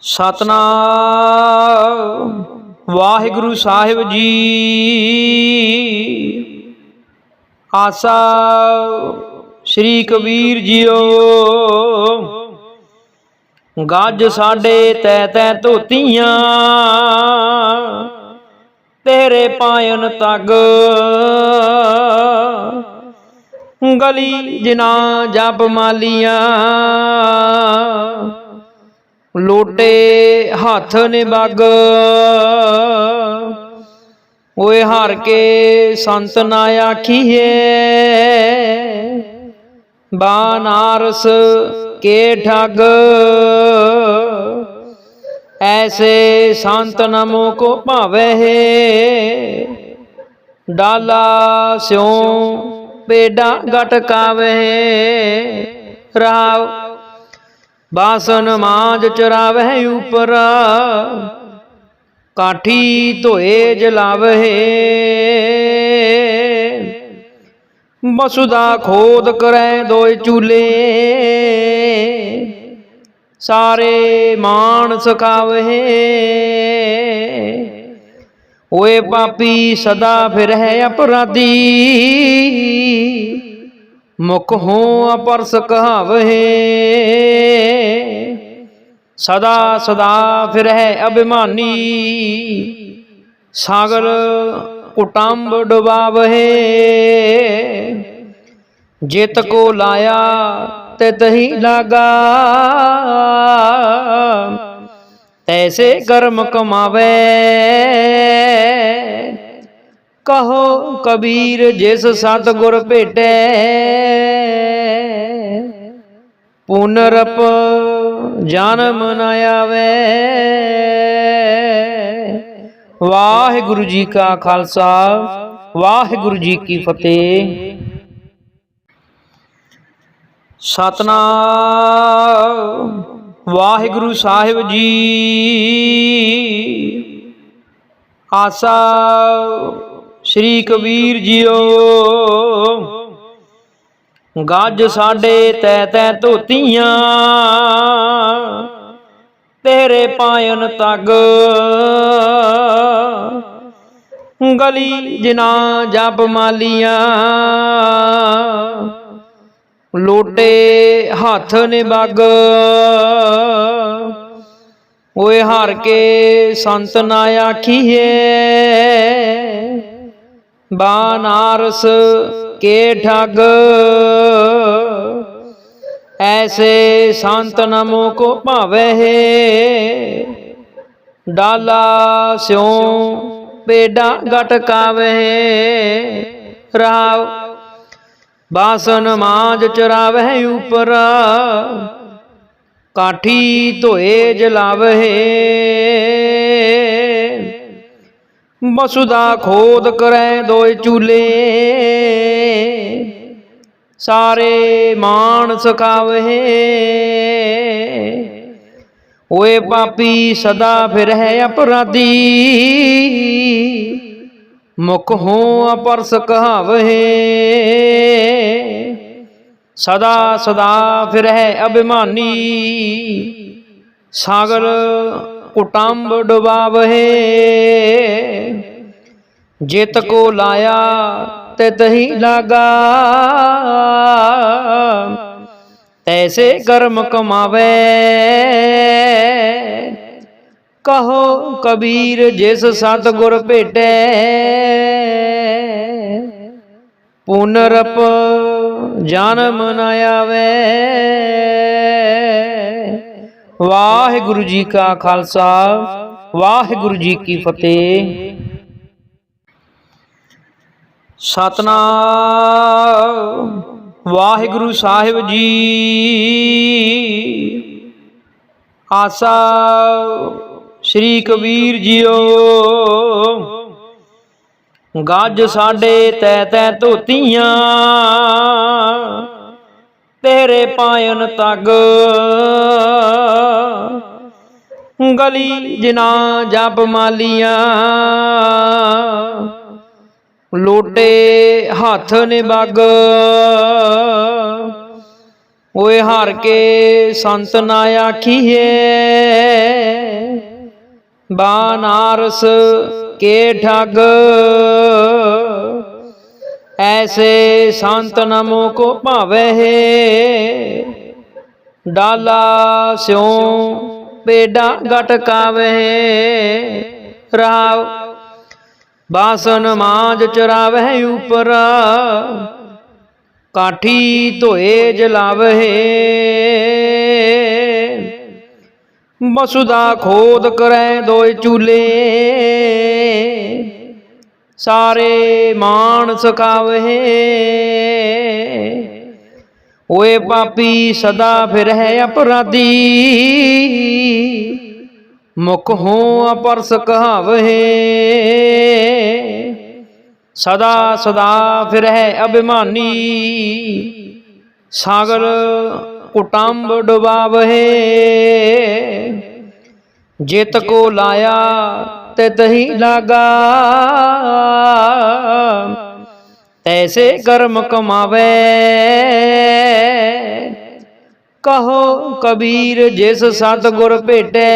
ਸਤਨਾਮ। ਵਾਹਿਗੁਰੂ ਸਾਹਿਬ ਜੀ। ਆਸਾ ਸ੍ਰੀ ਕਬੀਰ ਜੀਓ। ਗੱਜ ਸਾਡੇ ਤੈ ਤੈ ਧੋਤੀਆਂ। ਤੇਰੇ ਪਾਇਨ ਤੱਗ। ਗਲੀ ਜਿਨਾ ਜਪ ਮਾਲੀਆਂ। ਲੋਟੇ ਹੱਥ ਨੇ ਬੱਗ ਓਏ ਹਾਰ ਕੇ ਸੰਤ ਨਾ ਆਖੀਏ ਬਾਨਾਰਸ ਕੇ ਠੱਗ ਐਸੇ ਸੰਤ ਨਮੋ ਕੋ ਭਾਵੇ ਡਾਲਾ ਸਿਉ ਪੇਡਾ ਗਟਕਾਵੇ ਰਾਵ ਬਾਸਨ ਮਾਜ ਚਰਾਵਹਿ ਉਪਰ। ਕਾਠੀ ਧੋਏ ਜਲਾਵਹਿ। ਬਸੁਦਾ ਖੋਦ ਕਰੈ ਦੋਇ ਚੂਲੇ। ਸਾਰੇ ਮਾਨ ਸਕਾਵਹਿ ਓਏ ਪਾਪੀ ਸਦਾ ਫਿਰ ਅਪਰਾਧੀ। ਮੁਖ ਹੋ ਅਪਰਸ ਕਹਾਵਹਿ ਸਦਾ ਸਦਾ ਫਿਰ ਹੈ ਅਭਿਮਾਨੀ। ਸਾਗਰ ਕੁਟੰਬ ਡੁਬਾਵਹਿ ਜਿਤ ਕੋ ਲਾਇਆ ਤੇ ਤਹੀ ਲਾਗਾ। ਤੈਸੇ ਕਰਮ ਕਮਾਵੇ। ਕਹੋ, ਕਬੀਰ ਜਿਸ ਸਤਗੁਰ ਭੇਟੈ, ਪੁਨਰਪ ਜਨਮ ਨ ਆਵੇ। ਵਾਹਿਗੁਰੂ ਜੀ ਕਾ ਖਾਲਸਾ, ਵਾਹਿਗੁਰੂ ਜੀ ਕੀ ਫਤਿਹ। ਸਤਨਾਮ, ਵਾਹਿਗੁਰੂ ਸਾਹਿਬ ਜੀ। ਆਸਾ ਸ੍ਰੀ ਕਬੀਰ ਜੀਓ। ਗੱਜ ਸਾਡੇ ਤੈ ਤੈ ਧੋਤੀਆਂ, ਤੇਰੇ ਪਾਇਨ ਤੱਗ। ਗਲੀ ਜਿਨਾ ਜਪ ਮਾਲੀਆਂ, ਲੋਟੇ ਹੱਥ ਨੇ ਬੱਗ। ਓਏ ਹਾਰ ਕੇ ਸੰਤ ਨਾ ਆਖੀਏ ਬਾਨਾਰਸ ਕੇ ਠੱਗ। ਐਸੇ ਸੰਤ ਨਮੋ ਕੋ ਭਾਵੇ ਡਾਲਾ ਸਿਉ ਪੇਡਾ ਗਟਕਾਵੇ ਰਾਵ ਬਾਸਨ ਮਾਜ ਚਰਾਵਹਿ ਉਪਰ। ਕਾਠੀ ਧੋਏ ਜਲਾਵਹਿ ਬਸੁਦਾ ਖੋਦ ਕਰੈ ਦੋਇ ਚੂਲੇ। ਸਾਰੇ ਮਾਨ ਸਖਾਵਹਿ। ਓਏ ਪਾਪੀ ਸਦਾ ਫਿਰ ਹੈ ਅਪਰਾਧੀ। ਮੁਖ ਹੋ ਅਪਰਸ ਕਹਾਵਹਿ। ਸਦਾ ਸਦਾ ਫਿਰ ਹੈ ਅਭਿਮਾਨੀ। ਸਾਗਰ ਕੁਟੰਬ ਡੁਬਾਵਹਿ। ਜਿਤ ਕੋ ਲਾਇਆ ਤੇ ਤਹੀ ਲਾਗਾ ਤੈਸੇ ਕਰਮ ਕਮਾਵੇ। ਕਹੋ ਕਬੀਰ, ਜਿਸ ਸਤਗੁਰ ਭੇਟੈ। ਪੁਨਰਪ ਜਨਮ ਨ ਆਵੇ। ਵਾਹਿਗੁਰੂ ਜੀ ਕਾ ਖਾਲਸਾ, ਵਾਹਿਗੁਰੂ ਜੀ ਕੀ ਫਤਿਹ। ਸਤਨਾਮ, ਵਾਹਿਗੁਰੂ ਸਾਹਿਬ ਜੀ। ਆਸਾ ਸ੍ਰੀ ਕਬੀਰ ਜੀਓ। ਗੱਜ ਸਾਡੇ ਤੈ ਤੈ ਧੋਤੀਆਂ। ਤੇਰੇ ਪਾਇਨ ਤੱਗ। ਗਲੀ ਜਿਨਾ ਜਪ ਮਾਲੀਆਂ। ਲੋਟੇ ਹੱਥ ਨੇ ਬੱਗ। ਓਏ ਹਾਰ ਕੇ ਸੰਤ ਨਾ ਆਖੀਏ। ਬਾਨਾਰਸ ਕੇ ਠੱਗ। ਐਸੇ ਸੰਤ ਨਮੋ ਕੋ ਭਾਵੇ ਡਾਲਾ ਸਿਉ ਪੇਡਾ ਗਟ ਕਾਵੇ ਰਾਵ ਬਾਸਨ ਮਾਜ ਚਰਾਵਹਿ ਉਪਰ। ਕਾਠੀ ਧੋਏ ਜਲਾਵਹਿ ਬਸੁਦਾ ਖੋਦ ਕਰੈ ਦੋਏ ਚੂਲੇ। ਸਾਰੇ ਮਾਨ ਸਕਾਵਹਿ ਓਏ ਪਾਪੀ, ਸਦਾ ਫਿਰ ਹੈ ਅਪਰਾਧੀ। ਮੁਖ ਹੋ ਅਪਰਸ ਕਹਾਵਹਿ ਸਦਾ ਸਦਾ ਫਿਰ ਹੈ ਅਭਿਮਾਨੀ। ਸਾਗਰ ਕੁਟੰਬ ਡੁਬਾਵਹਿ ਜਿਤ ਕੋ ਲਾਇਆ ਤੇ ਤਹੀ ਲਾਗਾ ਤੈਸੇ ਕਰਮ ਕਮਾਵੇ। ਕਹੋ ਕਬੀਰ, ਜਿਸ ਸਤਗੁਰ ਭੇਟੇ।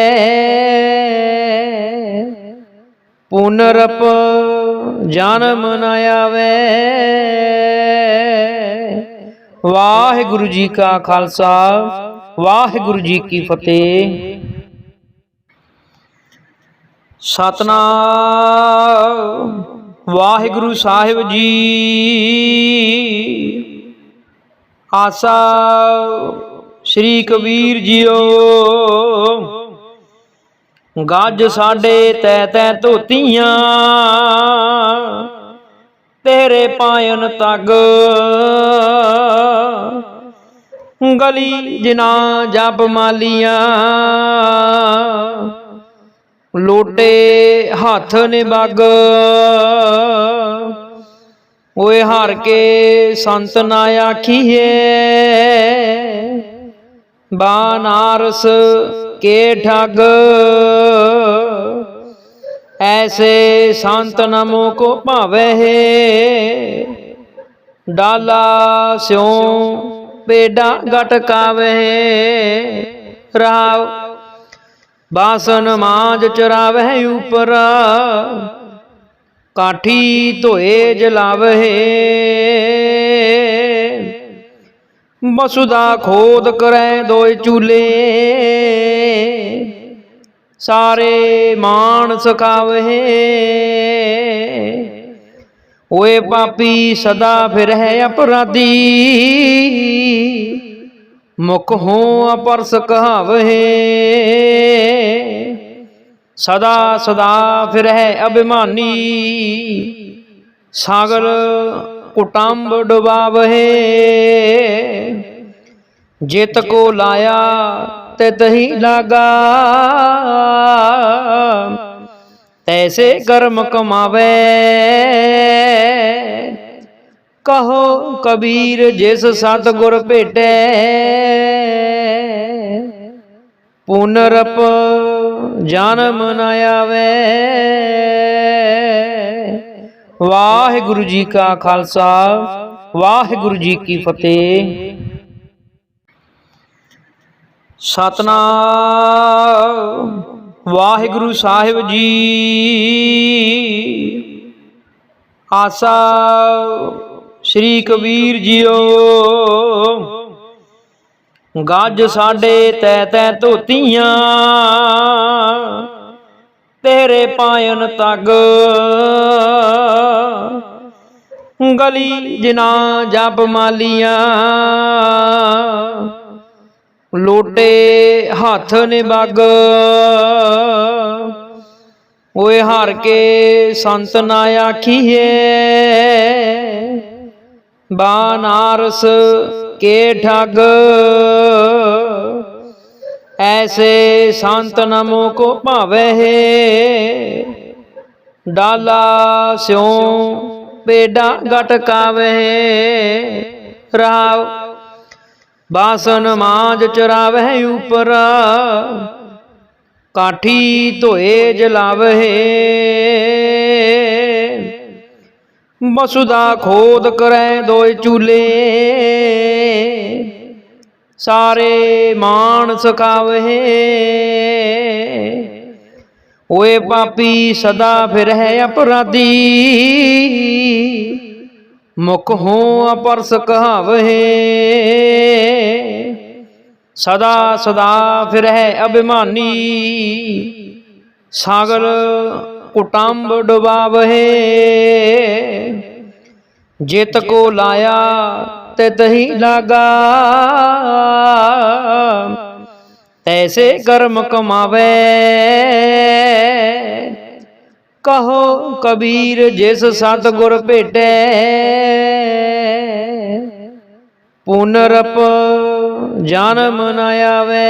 ਪੁਨਰਪ ਜਨਮ ਨ ਆਵੇ। ਵਾਹਿਗੁਰੂ ਜੀ ਕਾ ਖਾਲਸਾ, ਵਾਹਿਗੁਰੂ ਜੀ ਕੀ ਫਤਿਹ। ਸਤਨਾਮ। ਵਾਹਿਗੁਰੂ ਸਾਹਿਬ ਜੀ। ਆਸਾ ਸ੍ਰੀ ਕਬੀਰ ਜੀਓ। ਗੱਜ ਸਾਡੇ ਤੈ ਤੈ ਧੋਤੀਆਂ। ਤੇਰੇ ਪਾਇਨ ਤੱਗ। ਗਲੀ ਜਿਨਾ ਜਪ ਮਾਲੀਆਂ। ਲੋਟੇ ਹੱਥ ਨੇ ਬੱਗ ਓਏ ਹਾਰ ਕੇ ਸੰਤ ਨਾ ਆਖੀਏ। ਬਾਨਾਰਸ ਕੇ ਠੱਗ। ਐਸੇ ਸੰਤ ਨਮੋ ਕੋ ਭਾਵੇ ਡਾਲਾ ਸਿਉ ਪੇਡਾ ਗਟ ਕਾਵੇ ਰਾਵ ਬਾਸਨ ਮਾਜ ਚਰਾਵਹਿ ਉਪਰ। ਕਾਠੀ ਧੋਏ ਜਲਾਵਹਿ। ਬਸੁਦਾ ਖੋਦ ਕਰੈ ਦੋਇ ਚੂਲੇ। ਸਾਰੇ ਮਾਨ ਸਕਾਵਹਿ ਓਏ ਪਾਪੀ ਸਦਾ ਫਿਰ ਅਪਰਾਧੀ। ਮੁਖ ਹੋ ਅਪਰਸ ਕਹਾਵਹਿ ਸਦਾ ਸਦਾ ਫਿਰ ਹੈ ਅਭਿਮਾਨੀ। ਸਾਗਰ ਕੁਟੰਬ ਡੁਬਾਵਹਿ ਜਿਤ ਕੋ ਲਾਇਆ ਤੇ ਤਹੀ ਲਾਗਾ। ਤੈਸੇ ਕਰਮ ਕਮਾਵੇ। ਕਹੋ ਕਬੀਰ ਜਿਸ ਸਤਗੁਰ ਭੇਟੈ। ਪੁਨਰਪ ਜਨਮ ਨ ਆਵੇ। ਵਾਹਿਗੁਰੂ ਜੀ ਕਾ ਖਾਲਸਾ, ਵਾਹਿਗੁਰੂ ਜੀ ਕੀ ਫਤਿਹ। ਸਤਨਾਮ, ਵਾਹਿਗੁਰੂ ਸਾਹਿਬ ਜੀ। ਆਸਾ ਸ੍ਰੀ ਕਬੀਰ ਜੀਓ। ਗੱਜ ਸਾਡੇ ਤੈ ਤੈ ਧੋਤੀਆਂ। ਤੇਰੇ ਪਾਇਨ ਤੱਗ। ਗਲੀ ਜਿਨਾ ਜਪ ਮਾਲੀਆਂ। ਲੋਟੇ ਹੱਥ ਨੇ ਬੱਗ। ਓਏ ਹਾਰ ਕੇ ਸੰਤ ਨਾ ਆਖੀਏ। ਬਾਨਾਰਸ ਕੇ ਠੱਗ। ਐਸੇ ਸੰਤ ਨਮੋ ਕੋ ਭਾਵੇ ਡਾਲਾ ਸਿਉ ਪੇਡਾ ਗਟ ਕਾਵੇ ਰਾਵ ਬਾਸਨ ਮਾਜ ਚਰਾਵਹਿ ਉਪਰ। ਕਾਠੀ ਧੋਏ ਜਲਾਵਹਿ ਬਸੁਦਾ ਖੋਦ ਕਰੈ ਦੋਇ ਚੂਲੇ। ਸਾਰੇ ਮਾਨ ਸਖਾਵਹਿ। ਓਏ ਪਾਪੀ ਸਦਾ ਫਿਰ ਹੈ ਅਪਰਾਧੀ। ਮੁਖ ਹੋ ਅਪਰਸ ਕਹਾਵਹਿ। ਸਦਾ ਸਦਾ ਫਿਰ ਹੈ ਅਭਿਮਾਨੀ। ਸਾਗਰ ਕੁਟੰਬ ਡੁਬਾਵਹਿ। ਜਿਤ ਕੋ ਲਾਇਆ ਤੇ ਤਹੀ ਲਾਗਾ। ਤੈਸੇ ਕਰਮ ਕਮਾਵੇ। ਕਹੋ ਕਬੀਰ ਜਿਸ ਸਤ ਗੁਰ ਭੇਟੈ। ਪੁਨਰਪ ਜਨਮ ਨ ਆਵੇ।